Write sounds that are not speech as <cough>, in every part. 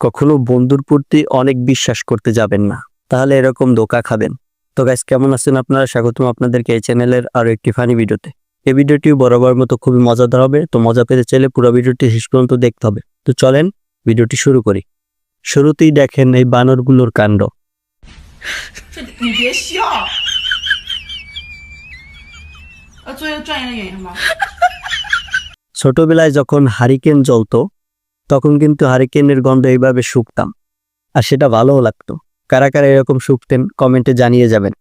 কখনো বন্ধুর প্রতি অনেক বিশ্বাস করতে যাবেন না। তাহলে এরকম ধোকা খাবেন। তো গাইস কেমন আছেন আপনারা? স্বাগতম আপনাদেরকে এই চ্যানেলের আরও একটি ফানি ভিডিওতে এই ভিডিওটি বরাবর মতো খুবই মজাদার হবে। তো মজা পেতে চাইলে পুরো ভিডিওটি শেষ পর্যন্ত দেখতে হবে। তো চলেন ভিডিওটি শুরু করি। শুরুতেই দেখেন এই বানরগুলোর কাণ্ড। <laughs> ছোটবেলায় যখন হারিকেন জ্বলতো তখন কিন্তু হারিকেনের গন্ধ এইভাবে শুকতাম। আর সেটা ভালোও লাগতো। কারা কারা এরকম শুকতেন কমেন্টে জানিয়ে যাবেন।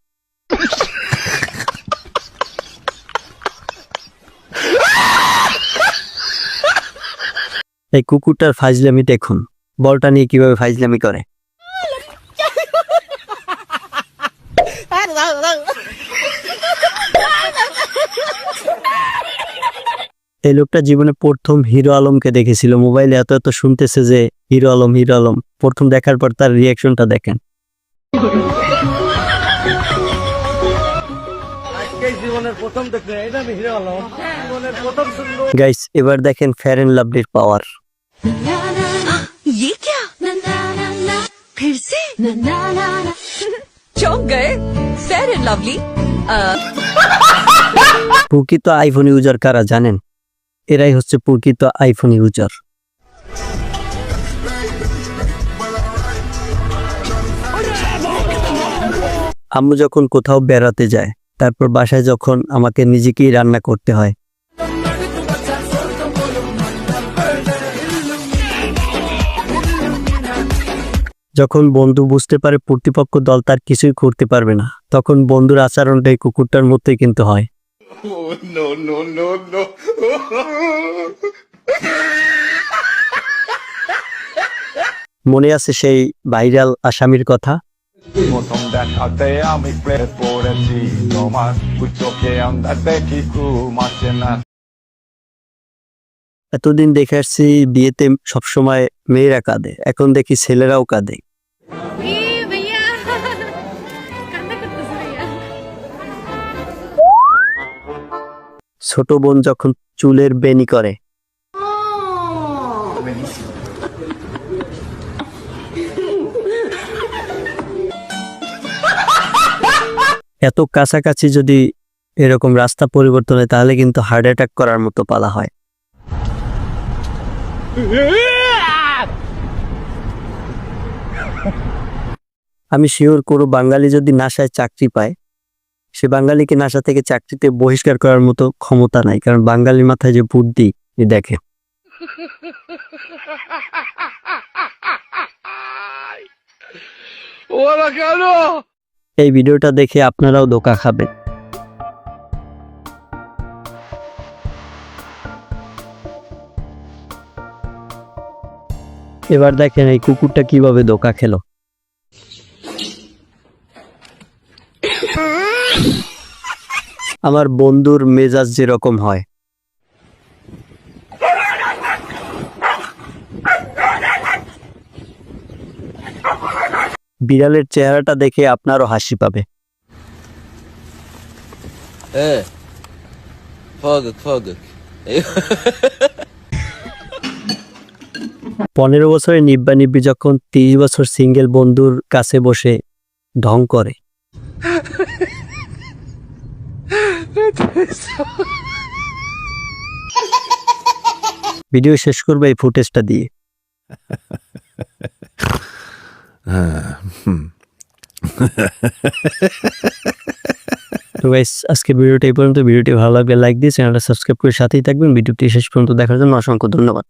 এই কুকুরটার ফাইজলামি দেখুন। বলটা নিয়ে কীভাবে ফাইজলামি করে। এই লোকটা জীবনে প্রথম হিরো আলমকে দেখেছিল। মোবাইলে এত এত শুনতেছে যে হিরো আলম হিরো আলম। প্রথম দেখার পর তার রিয়াকশনটা দেখেন। গাইস এবার দেখেন ফেয়ার এন্ড লাভলির পাওয়ার চমক লাভলি প্রকৃত আইফোন ইউজার কারা জানেন? এরাই হচ্ছে প্রকৃত আইফোন ইউজার আম্মু যখন কোথাও বেড়াতে যায়, তারপর বাসায় যখন আমাকে নিজেকেই রান্না করতে হয়। যখন বন্ধু বুঝতে পারে প্রতিপক্ষ দল তার কিছুই করতে পারবে না, তখন বন্ধুর আচরণটাই কুকুরটার মধ্যে কিন্তু হয়। মনে আছে সেই ভাইরাল আসামির কথা? প্রথম দেখাতে আমি প্রেমে পড়েছি তোমার চোখে আন্দার দেখি ঘুমাচ্ছে না। এতদিন দেখে আসছি বিয়েতে সবসময় মেয়েরা কাঁদে এখন দেখি ছেলেরাও কাঁদে। ছোট বোন যখন চুলের বেনি করে। এত কাছাকাছি যদি এরকম রাস্তা পরিবর্তন হয়, তাহলে কিন্তু হার্ট অ্যাটাক করার মতো পালা হয়। আমি শিওর কোনো বাঙালি যদি নাসায় চাকরি পায় সে বাঙালিকে নাসা থেকে চাকরিতে বহিষ্কার করার মতো ক্ষমতা নাই কারণ বাঙালির মাথায় যে বুদ্ধি দেখে। এই ভিডিওটা দেখে আপনারাও ধোকা খাবেন। এবার দেখেন এই কুকুরটা কীভাবে ধোকা খেলো। আমার বন্ধুর মেজাজ যেরকম হয়। বিড়ালের চেহারাটা দেখে আপনারও হাসি পাবে। পনেরো বছরের নিব্বা নিব্বি যখন তিরিশ বছর সিঙ্গেল বন্ধুর কাছে বসে ঢং করে। <laughs> ভিডিও শেষ করবে এই ফুটেজটা দিয়ে। <laughs> তো গাইস আজকে ভিডিওটা এই পর্যন্ত। ভিডিওটি ভালো লাগলে লাইক দিয়ে চ্যানেলটা সাবস্ক্রাইব করে সাথেই থাকবেন। ভিডিওটি শেষ পর্যন্ত দেখার জন্য অসংখ্য ধন্যবাদ।